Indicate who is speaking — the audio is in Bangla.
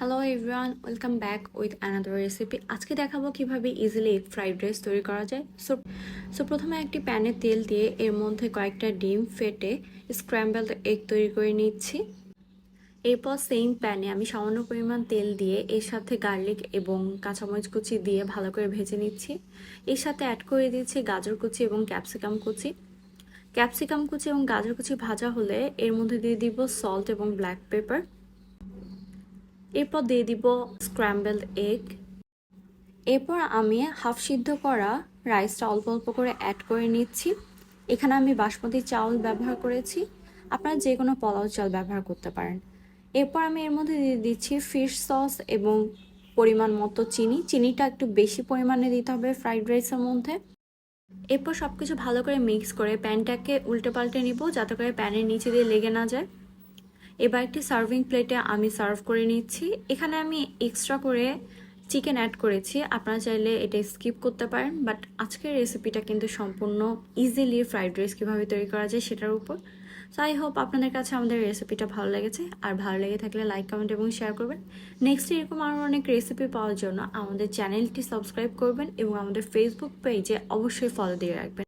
Speaker 1: Hello everyone welcome back with another recipe আজকে দেখাবো কীভাবে ইজিলি এগ ফ্রাইড রাইস তৈরি করা যায়। সো সো প্রথমে একটি প্যানে তেল দিয়ে এর মধ্যে কয়েকটা ডিম ফেটে স্ক্র্যাম্বল এগ তৈরি করে নিচ্ছি। এরপর সেম প্যানে আমি সামান্য পরিমাণ তেল দিয়ে এর সাথে গার্লিক এবং কাঁচামরিচ কুচি দিয়ে ভালো করে ভেজে নিচ্ছি। এর সাথে অ্যাড করে দিচ্ছি গাজর কুচি এবং ক্যাপসিকাম কুচি। ক্যাপসিকাম কুচি এবং গাজর কুচি ভাজা হলে এর মধ্যে দিয়ে দিব সল্ট এবং ব্ল্যাক পেপার এরপর দিয়ে দিব স্ক্র্যাম্বলড এগ এরপর আমি হাফ সিদ্ধ করা রাইসটা অল্প অল্প করে অ্যাড করে নিচ্ছি। এখানে আমি বাসমতি চাউল ব্যবহার করেছি। আপনারা যে কোনো পোলাও চাল ব্যবহার করতে পারেন। এরপর আমি এর মধ্যে দিয়ে দিচ্ছি ফিশ সস এবং পরিমাণ মতো চিনি। চিনিটা একটু বেশি পরিমাণে দিতে হবে ফ্রাইড রাইসের মধ্যে। এরপর সব কিছু ভালো করে মিক্স করে প্যানটাকে উল্টে পাল্টে নিব যাতে করে প্যানের নিচে দিয়ে লেগে না যায়। এবার একটি সার্ভিং প্লেটে আমি সার্ভ করে নিচ্ছি। এখানে আমি এক্সট্রা করে চিকেন অ্যাড করেছি। আপনারা চাইলে এটা স্কিপ করতে পারেন বাট আজকের রেসিপিটা কিন্তু সম্পূর্ণ ইজিলি ফ্রাইড রাইস কীভাবে তৈরি করা যায় সেটার উপর। সো আই হোপ আপনাদের কাছে আমাদের রেসিপিটা ভালো লেগেছে। আর ভালো লেগে থাকলে লাইক কমেন্ট এবং শেয়ার করবেন। নেক্সট এরকম আরও অনেক রেসিপি পাওয়ার জন্য আমাদের চ্যানেলটি সাবস্ক্রাইব করবেন এবং আমাদের ফেসবুক পেজে অবশ্যই ফলো দিয়ে রাখবেন।